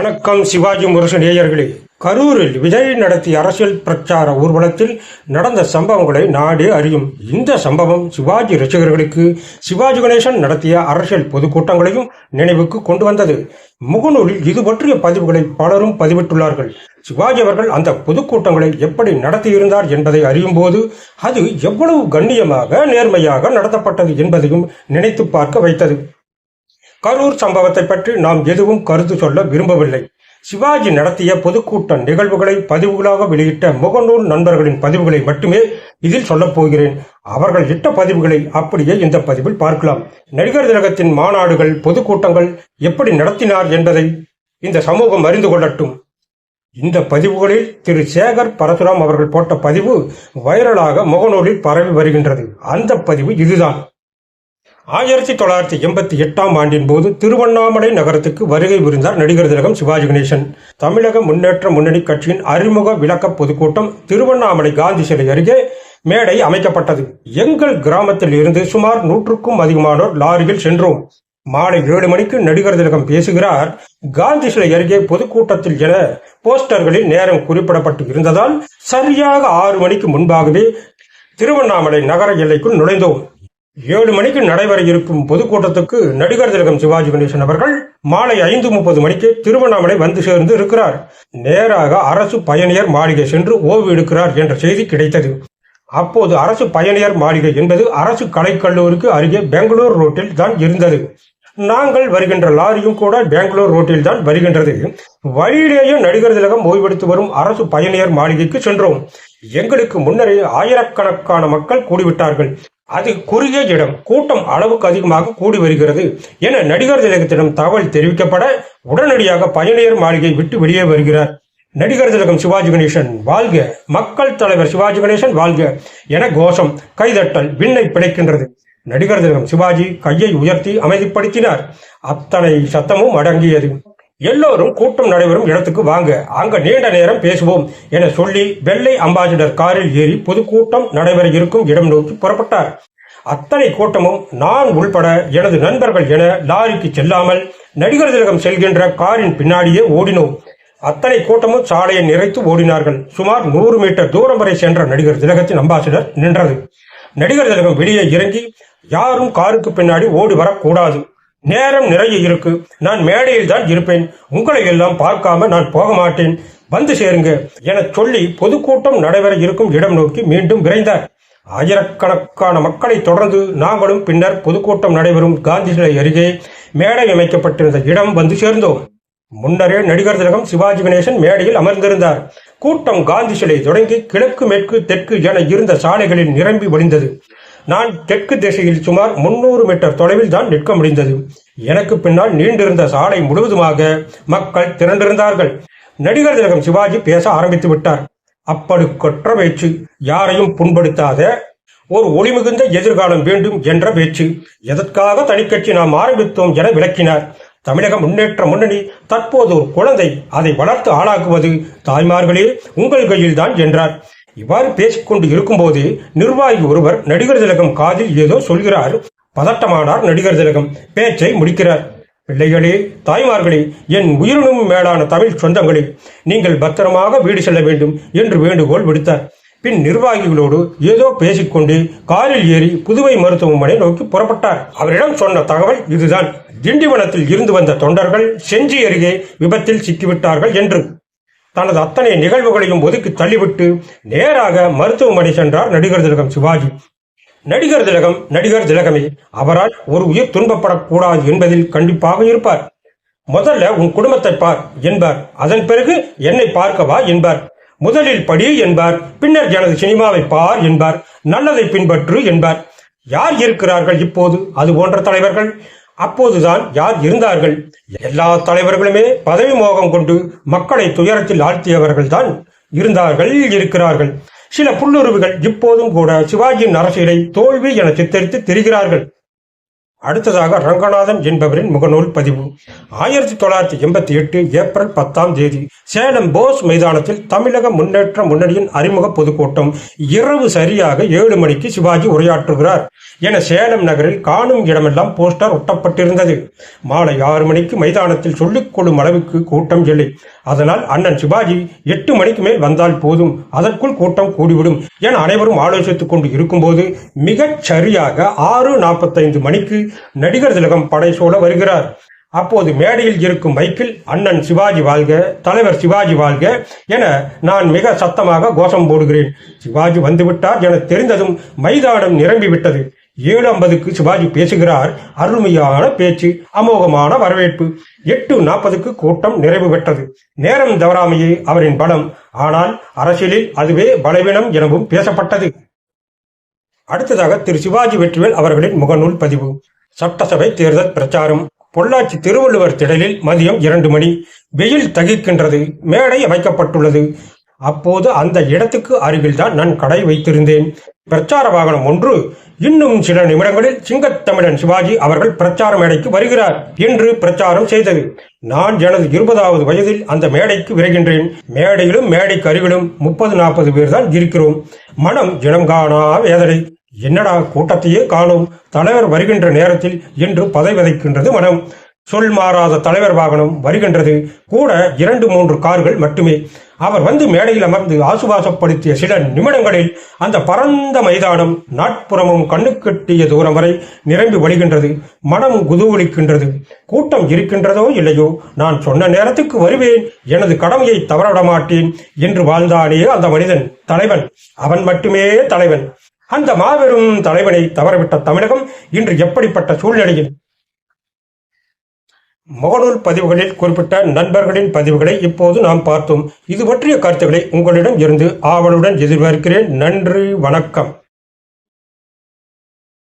வணக்கம் சிவாஜி முரசு நேயர்களே. கரூரில் விஜய் நடத்திய அரசியல் பிரச்சார ஊர்வலத்தில் நடந்த சம்பவங்களை நாடே அறியும் இந்த சம்பவம் சிவாஜி ரசிகர்களுக்கு சிவாஜி கணேசன் நடத்திய அரசியல் பொதுக்கூட்டங்களையும் நினைவுக்கு கொண்டு வந்தது முகநூலில் இது பற்றிய பதிவுகளை பலரும் பதிவிட்டுள்ளார்கள். சிவாஜி அவர்கள் அந்த பொதுக்கூட்டங்களை எப்படி நடத்தியிருந்தார் என்பதை அறியும் போது அது எவ்வளவு கண்ணியமாக நேர்மையாக நடத்தப்பட்டது என்பதையும் நினைத்து பார்க்க வைத்தது. கரூர் சம்பவத்தை பற்றி நாம் எதுவும் கருத்து சொல்ல விரும்பவில்லை. சிவாஜி நடத்திய பொதுக்கூட்ட நிகழ்வுகளை பதிவுகளாக வெளியிட்ட முகநூல் நண்பர்களின் பதிவுகளை மட்டுமே இதில் சொல்லப் போகிறேன். அவர்கள் இட்ட பதிவுகளை அப்படியே இந்த பதிவில் பார்க்கலாம். நடிகர் திலகத்தின் மாநாடுகள் பொதுக்கூட்டங்கள் எப்படி நடத்தினார் என்பதை இந்த சமூகம் அறிந்து கொள்ளட்டும். இந்த பதிவுகளில் திரு. சேகர் பரசுராம் அவர்கள் போட்ட பதிவு வைரலாக முகநூலில் பரவி வருகின்றது. அந்த பதிவு இதுதான். ஆயிரத்தி தொள்ளாயிரத்தி எண்பத்தி எட்டாம் ஆண்டின் போது திருவண்ணாமலை நகரத்துக்கு வருகை புரிந்தார் நடிகர் திலகம் சிவாஜி கணேசன். தமிழக முன்னேற்ற முன்னணி கட்சியின் அறிமுக விளக்க பொதுக்கூட்டம் திருவண்ணாமலை காந்தி சிலை அருகே மேடை அமைக்கப்பட்டது. எங்கள் கிராமத்தில் இருந்து சுமார் நூற்றுக்கும் அதிகமானோர் லாரியில் சென்றோம். மாலை ஏழு மணிக்கு நடிகர் திலகம் பேசுகிறார். காந்தி சிலை அருகே பொதுக்கூட்டத்தில் என போஸ்டர்களில் நேரம் குறிப்பிடப்பட்டு இருந்ததால் சரியாக ஆறு மணிக்கு முன்பாகவே திருவண்ணாமலை நகர எல்லைக்குள் நுழைந்தோம். ஏழு மணிக்கு நடைபெற இருக்கும் பொதுக்கூட்டத்துக்கு நடிகர் திலகம் சிவாஜி கணேசன் அவர்கள் மாலை ஐந்து முப்பது மணிக்கு திருவண்ணாமலை வந்து சேர்ந்து இருக்கிறார். நேராக அரசு பயணியர் மாளிகை சென்று ஓய்வு எடுக்கிறார் என்ற செய்தி கிடைத்தது. அப்போது அரசு பயணியர் மாளிகை என்பது அரசு கலைக்கல்லூருக்கு அருகே பெங்களூர் ரோட்டில் தான் இருந்தது. நாங்கள் வருகின்ற லாரியும் கூட பெங்களூர் ரோட்டில் தான் வருகின்றது. வழியிலேயே நடிகர் திலகம் ஓய்வெடுத்து வரும் அரசு பயணியர் மாளிகைக்கு சென்றோம். எங்களுக்கு முன்னரே ஆயிரக்கணக்கான மக்கள் கூடிவிட்டார்கள். அது குறுகிய இடம் கூட்டம் அளவுக்கு அதிகமாக கூடி வருகிறது. என நடிகர் திலகத்திடம் தகவல் தெரிவிக்கப்பட உடனடியாக பயணியர் மாளிகை விட்டு வெளியே வருகிறார். நடிகர் திலகம் சிவாஜி கணேசன் வாழ்க. மக்கள் தலைவர் சிவாஜி கணேசன் வாழ்க. என கோஷம் கைதட்டல் விண்ணை பிழைக்கின்றது நடிகர் திலகம் சிவாஜி கையை உயர்த்தி அமைதிப்படுத்தினார். அத்தனை சத்தமும் அடங்கியது. எல்லோரும் கூட்டம் நடைபெறும் இடத்துக்கு வாங்க. அங்க நீண்ட நேரம் பேசுவோம் என சொல்லி வெள்ளை அம்பாசிடர் காரில் ஏறி பொதுக்கூட்டம் நடைபெற இருக்கும் இடம் நோக்கி புறப்பட்டார். அத்தனை கூட்டமும் நான் உள்பட எனது நண்பர்கள் என லாரிக்கு செல்லாமல் நடிகர் திலகம் செல்கின்ற காரின் பின்னாடியே ஓடினோம். அத்தனை கூட்டமும் சாலையை நிறைத்து ஓடினார்கள். சுமார் நூறு மீட்டர் தூரம் வரை சென்ற நடிகர் திலகத்தின் அம்பாசிடர் நின்றது. நடிகர் திலகம் வெளியே இறங்கி யாரும் காருக்கு பின்னாடி ஓடி வரக்கூடாது. நேரம் நிறைய இருக்கு. நான் மேடையில் தான் இருப்பேன். உங்களை எல்லாம் பார்க்காம நான் போக மாட்டேன். வந்து சேருங்க. என சொல்லி பொதுக்கூட்டம் நடைபெற இருக்கும் இடம் நோக்கி மீண்டும் விரைந்தார். ஆயிரக்கணக்கான மக்களை தொடர்ந்து நாங்களும் பின்னர் பொதுக்கூட்டம் நடைபெறும் காந்தி சிலை அருகே மேடை அமைக்கப்பட்டிருந்த இடம் வந்து சேர்ந்தோம். முன்னரே நடிகர் திலகம் சிவாஜி கணேசன் மேடையில் அமர்ந்திருந்தார். கூட்டம் காந்தி சிலை தொடங்கி கிழக்கு மேற்கு தெற்கு என இருந்த சாலைகளில் நிரம்பி வழிந்தது நான் தெற்கு திசையில் சுமார் முன்னூறு மீட்டர் தொலைவில் தான் நிற்க முடிந்தது. எனக்கு பின்னால் நீண்டிருந்த சாலை முழுவதுமாக மக்கள் திரண்டிருந்தார்கள். நடிகர் திலகம் சிவாஜி பேச ஆரம்பித்து விட்டார். அப்படி கொற்ற பேச்சு யாரையும் புண்படுத்தாத ஒரு ஒளிமிகுந்த எதிர்காலம் வேண்டும் என்ற பேச்சு. எதற்காக தனிக்கட்சி நாம் ஆரம்பித்தோம் என விளக்கினார். தமிழக முன்னேற்ற முன்னணி தற்போது ஒரு குழந்தை அதை வளர்த்து ஆளாக்குவது தாய்மார்களே உங்கள் கையில்தான் என்றார். இவ்வாறு பேசிக்கொண்டு இருக்கும்போது நிர்வாகி ஒருவர் நடிகர் திலகம் காதில் ஏதோ சொல்கிறார். பதட்டமானார் நடிகர் திலகம். பேச்சை முடிக்கிறார். பிள்ளைகளே தாய்மார்களே என் உயிரினும் மேலான தமிழ் சொந்தங்களே நீங்கள் பத்திரமாக வீடு செல்ல வேண்டும் என்று வேண்டுகோள் விடுத்தார். பின் நிர்வாகிகளோடு ஏதோ பேசிக்கொண்டு காரில் ஏறி புதுவை மருத்துவமனை நோக்கி புறப்பட்டார். அவரிடம் சொன்ன தகவல் இதுதான். திண்டிவனத்தில் இருந்து வந்த தொண்டர்கள் செஞ்சி அருகே விபத்தில் சிக்கிவிட்டார்கள் என்று தனது அத்தனை நிகழ்வுகளையும் ஒதுக்கி தள்ளிவிட்டு நேராக மருத்துவமனை சென்றார் நடிகர் திலகம் சிவாஜி. நடிகர் திலகம் நடிகர் திலகமே அவரால் ஒரு உயிர் துன்பப்படக்கூடாது என்பதில் கண்டிப்பாக இருப்பார். முதல்ல உன் குடும்பத்தை பார் என்பார். அதன் பிறகு என்னை பார்க்கவா என்பார். முதலில் படி என்பார். பின்னர் எனது சினிமாவை பார் என்பார். நல்லதை பின்பற்று என்பார். யார் இருக்கிறார்கள் இப்போது? அது போன்ற தலைவர்கள். அப்போதுதான் யார் இருந்தார்கள்? எல்லா தலைவர்களுமே பதவி மோகம் கொண்டு மக்களை துயரத்தில் ஆழ்த்தியவர்கள் தான் இருந்தார்கள் இருக்கிறார்கள். சில புல்லுருவுகள் இப்போதும் கூட சிவாஜியின் அரசியலை தோல்வி என சித்தரித்து திரிகிறார்கள். அடுத்ததாக ரங்கநாதன் என்பவரின் முகநூல் பதிவு. ஆயிரத்தி தொள்ளாயிரத்தி எண்பத்தி எட்டு ஏப்ரல் பத்தாம் தேதி சேலம் போஸ் மைதானத்தில் தமிழக முன்னேற்ற முன்னணியின் அறிமுக பொதுக்கூட்டம் இரவு சரியாக ஏழு மணிக்கு சிவாஜி உரையாற்றுகிறார். என சேலம் நகரில் காணும் இடமெல்லாம் போஸ்டர் ஒட்டப்பட்டிருந்தது. மாலை ஆறு மணிக்கு மைதானத்தில் சொல்லிக் கொள்ளும் அளவுக்கு கூட்டம் இல்லை. அதனால் அண்ணன் சிவாஜி எட்டு மணிக்கு மேல் வந்தால் போதும். அதற்குள் கூட்டம் கூடிவிடும். என அனைவரும் ஆலோசித்துக் கொண்டு இருக்கும்போது மிகச் சரியாக ஆறு நாற்பத்தைந்து மணிக்கு நடிகர் திலகம் படை சூழ வருகிறார். அப்போது மேடையில் இருக்கும் மைக்கில் அண்ணன் சிவாஜி வாழ்க தலைவர் சிவாஜி வாழ்க என நான் மிக சத்தமாக கோஷம் போடுகிறேன். சிவாஜி வந்துவிட்டார் என தெரிந்ததும் மைதானம் நிரம்பிவிட்டது. ஏழு ஐம்பதுக்கு சிவாஜி பேசுகிறார். அருமையான பேச்சு அமோகமான வரவேற்பு. எட்டு நாற்பதுக்கு கூட்டம் நிறைவு பெற்றது. நேரம் தவறாமையே அவரின் பலம். ஆனால் அரசியலில் அதுவே பலவீனம் எனவும் பேசப்பட்டது. அடுத்ததாக திரு சிவாஜி வெற்றிவேல் அவர்களின் முகநூல் பதிவு. சட்டசபை தேர்தல் பிரச்சாரம். பொள்ளாச்சி திருவள்ளுவர் திடலில் மதியம் இரண்டு மணி. வெயில் தகிக்கின்றது மேடை அமைக்கப்பட்டுள்ளது. அப்போது அந்த இடத்துக்கு அருகில்தான் நான் கடை வைத்திருந்தேன். பிரச்சார வாகனம் ஒன்று. இன்னும் சில நிமிடங்களில் சிங்கத்தமிழன் சிவாஜி அவர்கள் பிரச்சார மேடைக்கு வருகிறார் என்று பிரச்சாரம் செய்தது. நான் எனது இருபதாவது வயதில் அந்த மேடைக்கு விரைகின்றேன். மேடையிலும் மேடைக்கு அருகிலும் முப்பது நாற்பது பேர் தான் இருக்கிறோம். மனம் ஜனம் காணா வேதனை. என்னடா கூட்டத்தையே காணும். தலைவர் வருகின்ற நேரத்தில் என்று பதை விதைக்கின்றது மனம். சொல் மாறாத தலைவர் வாகனம் வருகின்றது. கூட இரண்டு மூன்று கார்கள் மட்டுமே. அவர் வந்து மேடையில் அமர்ந்து ஆசுவாசப்படுத்திய சில நிமிடங்களில் அந்த பரந்த மைதானம் நாட்புறமும் கண்ணுக்கெட்டிய தூரம் வரை நிரம்பி வழிகின்றது. மனம் குதூகலிக்கின்றது. கூட்டம் இருக்கின்றதோ இல்லையோ நான் சொன்ன நேரத்துக்கு வருவேன். எனது கடமையை தவறவிட மாட்டேன். என்று வாழ்ந்தானே அந்த மனிதன் தலைவன். அவன் மட்டுமே தலைவன். அந்த மாபெரும் தலைவனை தவறவிட்ட தமிழகம் இன்று எப்படிப்பட்ட சூழ்நிலையில் முகநூல் பதிவுகளில் குறிப்பிட்ட நண்பர்களின் பதிவுகளை இப்போது நாம் பார்த்தோம். இது பற்றிய கருத்துக்களை உங்களிடம் இருந்து ஆவலுடன் எதிர்பார்க்கிறேன். நன்றி வணக்கம்.